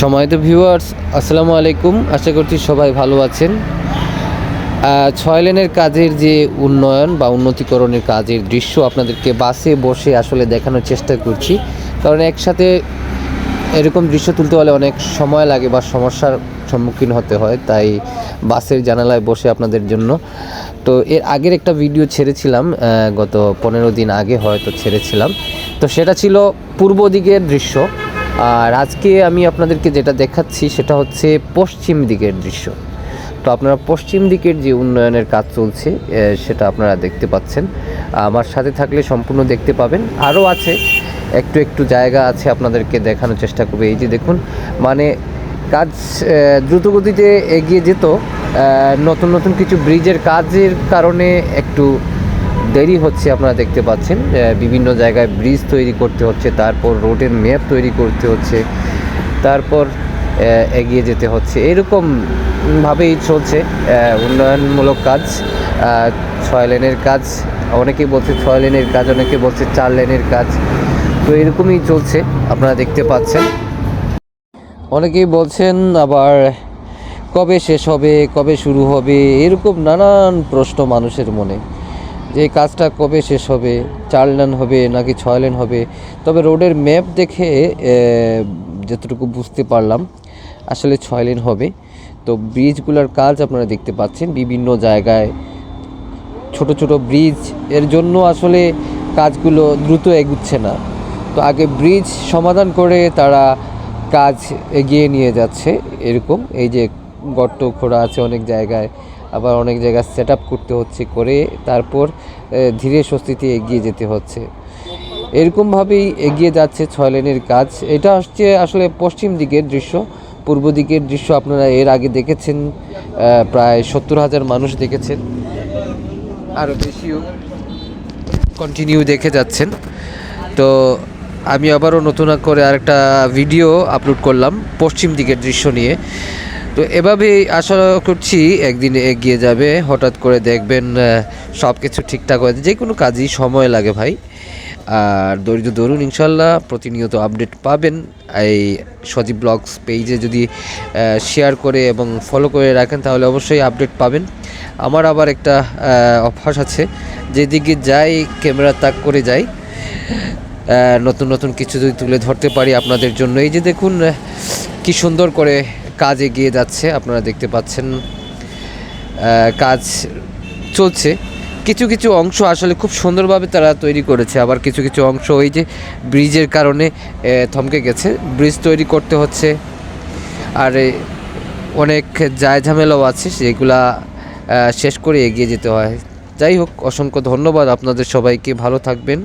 সময়ত ভিউয়ার্স আসসালামু আলাইকুম। আশা করছি সবাই ভালো আছেন। ছয় লেনের কাজের যে উন্নয়ন বা উন্নতিকরণের কাজের দৃশ্য আপনাদেরকে বাসে বসে আসলে দেখানোর চেষ্টা করছি। কারণ একসাথে এরকম দৃশ্য তুলতে হলে অনেক সময় লাগে বা সমস্যার সম্মুখীন হতে হয়, তাই বাসের জানালায় বসে আপনাদের জন্য। তো এর আগের একটা ভিডিও ছেড়েছিলাম গত পনেরো দিন আগে হয়তো ছেড়েছিলাম। তো সেটা ছিল পূর্ব দিকের দৃশ্য। আর আজকে আমি আপনাদেরকে যেটা দেখাচ্ছি সেটা হচ্ছে পশ্চিম দিকের দৃশ্য। তো আপনারা পশ্চিম দিকের যে উন্নয়নের কাজ চলছে সেটা আপনারা দেখতে পাচ্ছেন। আমার সাথে থাকলে সম্পূর্ণ দেখতে পাবেন। আরও আছে, একটু একটু জায়গা আছে আপনাদেরকে দেখানোর চেষ্টা করবে। এই যে দেখুন মানে কাজ দ্রুতগতিতে এগিয়ে যেত। নতুন নতুন কিছু ব্রিজের কাজের কারণে একটু দেরি হচ্ছে আপনারা দেখতে পাচ্ছেন বিভিন্ন জায়গায় ব্রিজ তৈরি করতে হচ্ছে, তারপর রোডের ম্যাপ তৈরি করতে হচ্ছে, তারপর এগিয়ে যেতে হচ্ছে। এরকম ভাবেই চলছে উন্নয়নমূলক কাজ ছয় লেনের কাজ, অনেকেই বলছে ছয় লেনের কাজ, অনেকে বলছে চার লেনের কাজ, তো এরকমই চলছে, আপনারা দেখতে পাচ্ছেন। অনেকেই বলছেন আবার কবে শেষ হবে, কবে শুরু হবে, এরকম নানান প্রশ্ন মানুষের মনে। যে কাজটা কবে শেষ হবে, চার লেন হবে নাকি ছয় লেন হবে, তবে রোডের ম্যাপ দেখে যতটুকু বুঝতে পারলাম, আসলে ছয় লেন হবে। তো ব্রিজগুলোর কাজ আপনারা দেখতে পাচ্ছেন, বিভিন্ন জায়গায় ছোট ছোট ব্রিজ, এর জন্য আসলে কাজগুলো দ্রুত এগুচ্ছে না। তো আগে ব্রিজ সমাধান করে তারা কাজ এগিয়ে নিয়ে যাচ্ছে, এরকম। এই যে গর্ত খোঁড়া আছে অনেক জায়গায় আবার অনেক জায়গায় সেট করতে হচ্ছে করে, তারপর ধীরে স্বস্তিতে এগিয়ে যেতে হচ্ছে। এরকমভাবেই এগিয়ে যাচ্ছে ছয় লেনের কাজ। এটা হচ্ছে আসলে পশ্চিম দিকের দৃশ্য। পূর্ব দিকের দৃশ্য আপনারা এর আগে দেখেছেন প্রায় সত্তর হাজার মানুষ দেখেছেন। আরও বেশিও কন্টিনিউ দেখে যাচ্ছেন। তো আমি আবারও নতুন করে আরেকটা ভিডিও আপলোড করলাম পশ্চিম দিকের দৃশ্য নিয়ে। তো এভাবেই আশা করছি একদিন এগিয়ে যাবে। হঠাৎ করে দেখবেন সব কিছু ঠিকঠাক হয়ে যে কোনো কাজই সময় লাগে ভাই। আর দরিদ্র দরুন ইনশাল্লাহ প্রতিনিয়ত আপডেট পাবেন। এই সজীব ব্লগস পেজে যদি শেয়ার করে এবং ফলো করে রাখেন, তাহলে অবশ্যই আপডেট পাবেন। আমার আবার একটা অভ্যাস আছে। যেদিকে যাই, ক্যামেরা তাক করে যাই। নতুন নতুন কিছু যদি তুলে ধরতে পারি আপনাদের জন্য। এই যে দেখুন কি সুন্দর করে কাজ এগিয়ে যাচ্ছে, আপনারা দেখতে পাচ্ছেন কাজ চলছে। কিছু কিছু অংশ আসলে খুব সুন্দরভাবে তারা তৈরি করেছে, আবার কিছু কিছু অংশ ওই যে ব্রিজের কারণে থমকে গেছে। ব্রিজ তৈরি করতে হচ্ছে, আর অনেক যায় ঝামেলাও আছে, সেগুলা শেষ করে এগিয়ে যেতে হয়। যাই হোক, অসংখ্য ধন্যবাদ আপনাদের সবাইকে, ভালো থাকবেন।